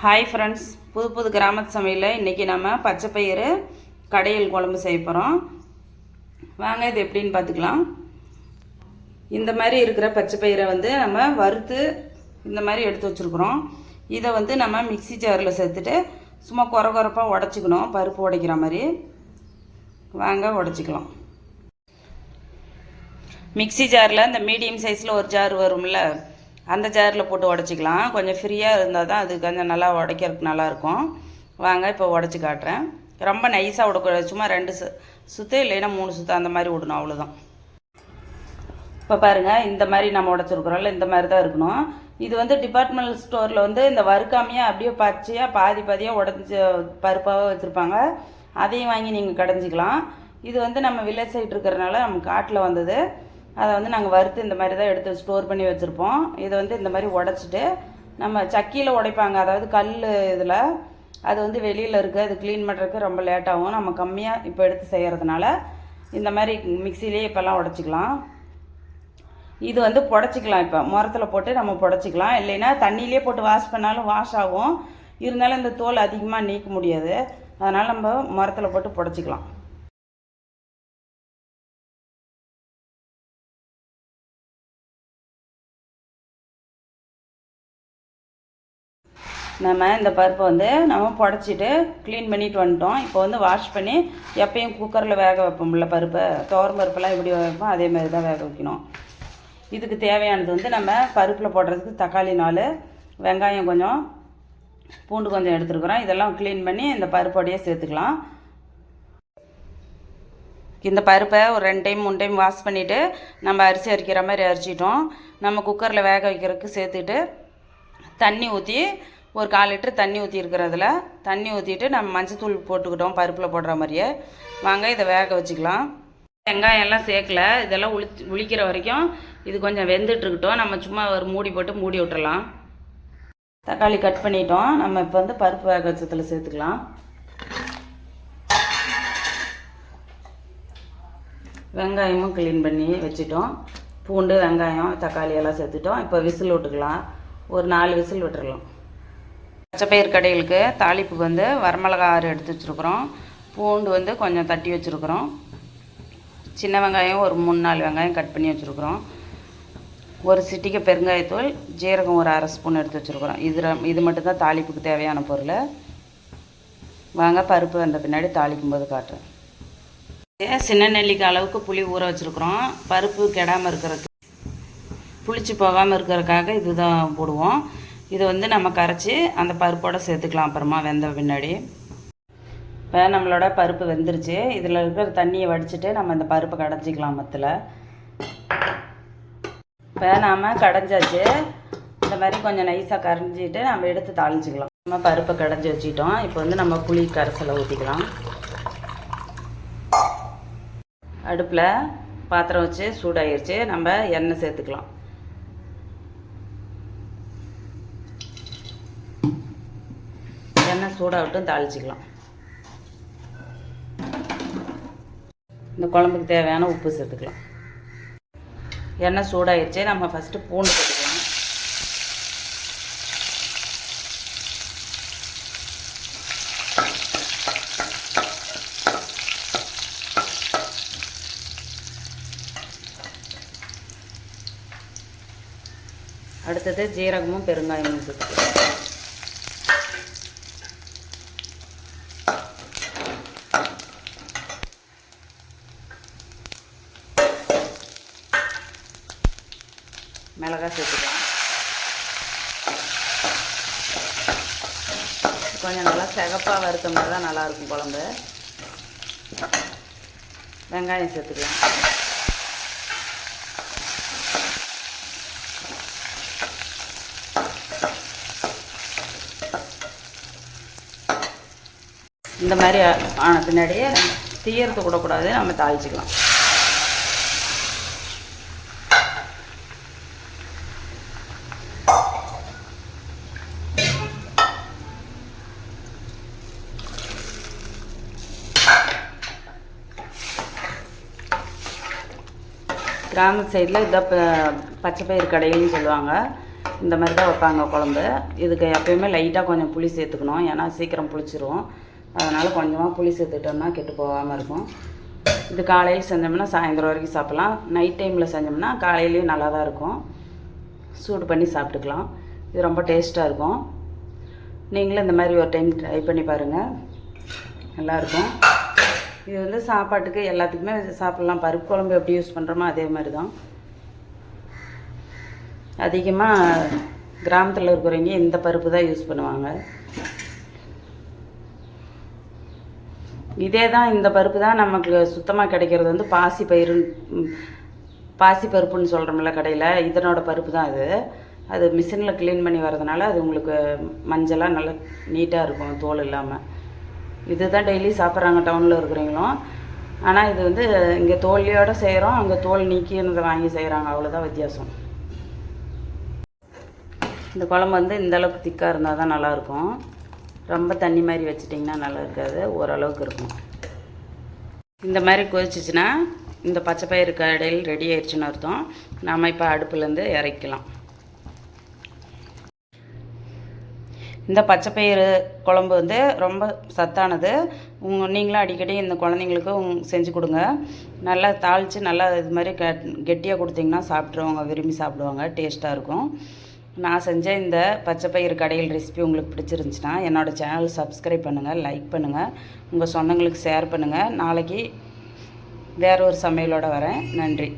Hi friends புது புது கிராமத்து சமையலில் இன்றைக்கி நம்ம பச்சை பயிறு கடையில் குழம்பு செய்ய போகிறோம் வாங்க இது எப்படின்னு பார்த்துக்கலாம். இந்த மாதிரி இருக்கிற பச்சை பயிரை வந்து நம்ம வறுத்து இந்த மாதிரி எடுத்து வச்சுருக்குறோம். இதை வந்து நம்ம மிக்ஸி ஜாரில் சேர்த்துட்டு சும்மா குறை குறைப்பாக உடச்சிக்கணும். பருப்பு உடைக்கிற மாதிரி. வாங்க உடச்சிக்கலாம். மிக்ஸி ஜாரில் இந்த மீடியம் சைஸில் ஒரு ஜார் வரும்ல அந்த ஜாரில் போட்டு உடச்சிக்கலாம். கொஞ்சம் ஃப்ரீயாக இருந்தால் தான் அது கொஞ்சம் நல்லா உடைக்கிறதுக்கு நல்லாயிருக்கும். வாங்க இப்போ உடச்சி காட்டுறேன். ரொம்ப நைஸாக விடக்கூடாது சும்மா ரெண்டு சு சுற்று இல்லைன்னா மூணு சுற்று அந்த மாதிரி விடணும் அவ்வளோதான் இப்போ பாருங்கள் இந்த மாதிரி நம்ம உடச்சிருக்குறோம்ல இந்த மாதிரி தான் இருக்கணும். இது வந்து டிபார்ட்மெண்டல் ஸ்டோரில் வந்து இந்த வறுக்காமையாக அப்படியே பச்சையாக பாதி பாதியாக உடஞ்சி பருப்பாக வச்சுருப்பாங்க. அதையும் வாங்கி நீங்கள் கடைஞ்சிக்கலாம். இது வந்து நம்ம வில்லேஜ் சைட் இருக்கிறனால நம்ம காட்டில் வந்தது. அதை வந்து நாங்கள் வறுத்து இந்த மாதிரி தான் எடுத்து ஸ்டோர் பண்ணி வச்சுருப்போம். இதை வந்து இந்த மாதிரி உடச்சிட்டு நம்ம சக்கியில் உடைப்பாங்க. அதாவது கல் இதில் அது வந்து வெளியில் இருக்குது அது க்ளீன் பண்ணுறதுக்கு ரொம்ப லேட்டாகும் நம்ம கம்மியாக இப்போ எடுத்து செய்கிறதுனால இந்த மாதிரி மிக்சிலே இப்போல்லாம் உடச்சிக்கலாம். இது வந்து புடச்சிக்கலாம் இப்போ. முரத்தில் போட்டு நம்ம புடச்சிக்கலாம். இல்லைன்னா தண்ணியிலே போட்டு வாஷ் பண்ணாலும் வாஷ் ஆகும். இருந்தாலும் இந்த தோல் அதிகமாக நீக்க முடியாது. அதனால் நம்ம முரத்தில் போட்டு புடச்சிக்கலாம். நம்ம இந்த பருப்பை வந்து நம்ம புடச்சிட்டு க்ளீன் பண்ணிட்டு வந்துட்டோம். இப்போ வந்து வாஷ் பண்ணி எப்பயும் குக்கரில் வேக வைப்போம்ல பருப்பை. துவரம் பருப்பெல்லாம் எப்படி வைப்போம் அதே மாதிரி தான் வேக வைக்கணும். இதுக்கு தேவையானது வந்து நம்ம பருப்பில் போடுறதுக்கு தக்காளி நாலு வெங்காயம் கொஞ்சம் பூண்டு கொஞ்சம் எடுத்துருக்குறோம். இதெல்லாம் க்ளீன் பண்ணி இந்த பருப்போடையே சேர்த்துக்கலாம். இந்த பருப்பை ஒரு ரெண்டு டைம் மூணு டைம் வாஷ் பண்ணிவிட்டு நம்ம அரிசி அரிக்கிற மாதிரி அரிச்சிட்டோம். நம்ம குக்கரில் வேக வைக்கிறதுக்கு சேர்த்துட்டு தண்ணி ஊற்றி ஒரு கால் லிட்டர் தண்ணி ஊற்றிருக்கிறதுல தண்ணி ஊற்றிட்டு நம்ம மஞ்சத்தூள் போட்டுக்கிட்டோம் பருப்பில் போடுற மாதிரியே. வாங்க இதை வேக வச்சுக்கலாம். வெங்காயம் எல்லாம் சேர்க்கல. இதெல்லாம் உளி உளிக்கிற வரைக்கும் இது கொஞ்சம் வெந்துட்டுருக்கட்டும் நம்ம சும்மா ஒரு மூடி போட்டு மூடி விட்டுறலாம். தக்காளி கட் பண்ணிட்டோம். நம்ம இப்போ வந்து பருப்பு வேக வச்சதில் சேர்த்துக்கலாம். வெங்காயமும் க்ளீன் பண்ணி வச்சுட்டோம். பூண்டு வெங்காயம் தக்காளி எல்லாம் சேர்த்துட்டோம். இப்போ விசில் விட்டுக்கலாம். ஒரு நாலு விசில் விட்டுறலாம். பச்சைப்பயிர் கடைகளுக்கு தாளிப்புக்கு வந்து வரமிளகா ஆறு எடுத்து வச்சுருக்குறோம். பூண்டு வந்து கொஞ்சம் தட்டி வச்சுருக்குறோம். சின்ன வெங்காயம் ஒரு மூணு நாலு வெங்காயம் கட் பண்ணி வச்சுருக்குறோம். ஒரு சிட்டிக்கு பெருங்காயத்தூள் ஜீரகம் ஒரு அரை ஸ்பூன் எடுத்து வச்சுருக்குறோம். இது இது மட்டும்தான் தாளிப்புக்கு தேவையான பொருள். வாங்க பருப்பு வந்த பின்னாடி தாளிக்கும் போது காட்டுறேன். சின்ன நெல்லிக்காய் அளவுக்கு புளி ஊற வச்சுருக்குறோம். பருப்பு கெடாமல் இருக்கிறதுக்கு புளிச்சு போகாமல் இருக்கிறதுக்காக இதுதான் போடுவோம். இது வந்து நம்ம கரைச்சி அந்த பருப்போடு சேர்த்துக்கலாம். அப்புறமா வெந்த பின்னாடி. இப்போ நம்மளோட பருப்பு வெந்துருச்சு. இதில் இருக்கிற தண்ணியை வடிச்சிட்டு நம்ம இந்த பருப்பை கடைஞ்சிக்கலாம் மத்தில் இப்போ நாம் கடைஞ்சாச்சு. இந்த மாதிரி கொஞ்சம் நைஸாக கரைஞ்சிட்டு நம்ம எடுத்து தாளிச்சிக்கலாம். நம்ம பருப்பை கடைஞ்சி வச்சுட்டோம் இப்போ வந்து நம்ம புளி கரைசலை ஊற்றிக்கலாம் அடுப்பில் பாத்திரம் வச்சு சூடாயிருச்சு. நம்ம எண்ணெய் சேர்த்துக்கலாம் எண்ணெய் சூடாகட்டும் தாளிச்சிக்கலாம். இந்த குழம்புக்கு தேவையான உப்பு சேர்த்துக்கலாம். எண்ணெய் சூடாயிருச்சு நம்ம ஃபஸ்ட்டு பூண்டு சேர்த்துக்கலாம் அடுத்தது ஜீரகமும் பெருங்காயமும் சேர்த்துக்கலாம். மிளகாய் சேர்த்துக்கலாம். கொஞ்சம் நல்லா சிகப்பாக வறுத்த மாதிரி தான் நல்லாயிருக்கும் குழம்பு. வெங்காயம் சேர்த்துக்கலாம். இந்த மாதிரி ஆன பின்னாடியே தீயறது கூடக்கூடாது நம்ம தாளிச்சிக்கலாம். கிராம சைடில் இதான் பச்சை பயிர் கடைகள்னு சொல்லுவாங்க. இந்த மாதிரி தான் வைப்பாங்க குழம்பு. இதுக்கு எப்பயுமே லைட்டாக கொஞ்சம் புளி சேர்த்துக்கணும். ஏன்னா சீக்கிரம் புளிச்சிரும். அதனால் கொஞ்சமாக புளி சேர்த்துட்டோம்னா கெட்டு போகாமல் இருக்கும். இது காலையில் செஞ்சோம்னா சாயந்தரம் வரைக்கும் சாப்பிட்லாம். நைட் டைமில் செஞ்சோம்னா காலையிலையும் நல்லா தான் இருக்கும். சூடு பண்ணி சாப்பிட்டுக்கலாம். இது ரொம்ப டேஸ்ட்டாக இருக்கும். நீங்களும் இந்த மாதிரி ஒரு டைம் ட்ரை பண்ணி பாருங்கள் நல்லாயிருக்கும் இது வந்து சாப்பாட்டுக்கு எல்லாத்துக்குமே சாப்பிட்லாம். பருப்பு குழம்பு எப்படி யூஸ் பண்ணுறோமோ அதே மாதிரி தான் அதிகமாக கிராமத்தில் இருக்கிறவங்க இந்த பருப்பு தான் யூஸ் பண்ணுவாங்க. இதே தான் இந்த பருப்பு தான் நமக்கு சுத்தமாக கிடைக்கிறது வந்து பாசி பயிறு பாசி பருப்புன்னு சொல்கிறோம்ல கடையில் இதனோட பருப்பு தான் அது. அது மிஷினில் க்ளீன் பண்ணி வரதுனால அது உங்களுக்கு மஞ்சளாக நல்லா நீட்டாக இருக்கும் தோல் இல்லாமல் இதுதான் டெய்லி சாப்பிட்றாங்க டவுனில் இருக்கிறவங்களும் ஆனால் இது வந்து இங்கே தோல்லையோடு செய்கிறோம் அங்கே தோல் நீக்கினதை வாங்கி செய்கிறாங்க அவ்வளோதான் வித்தியாசம். இந்த குழம்பு வந்து இந்த அளவுக்கு திக்காக இருந்தால் தான் நல்லாயிருக்கும் ரொம்ப தண்ணி மாதிரி வச்சிட்டிங்கன்னா நல்லா இருக்காது. ஓரளவுக்கு இருக்கும். இந்த மாதிரி கொதிச்சிச்சின்னா இந்த பச்சை பயிறு கடையில் ரெடி ஆயிடுச்சுன்னு அர்த்தம். நாம் இப்போ அடுப்புலேருந்து இறக்கலாம் இந்த பச்சை பயிறு குழம்பு வந்து ரொம்ப சத்தானது. உங்கள் நீங்களும் அடிக்கடி இந்த குழந்தைங்களுக்கு செஞ்சு கொடுங்க. நல்லா தாளித்து நல்லா இது மாதிரி க கெட்டியாக கொடுத்தீங்கன்னா சாப்பிட்ருவாங்க விரும்பி சாப்பிடுவாங்க டேஸ்ட்டாக இருக்கும். நான் செஞ்ச இந்த பச்சை பயிறு கடையில் ரெசிபி உங்களுக்கு பிடிச்சிருந்துச்சுன்னா என்னோடய சேனல் சப்ஸ்கிரைப் பண்ணுங்கள் லைக் பண்ணுங்கள் உங்கள் சொந்தங்களுக்கு ஷேர் பண்ணுங்கள் நாளைக்கு வேற ஒரு சமையலோட வரேன். நன்றி.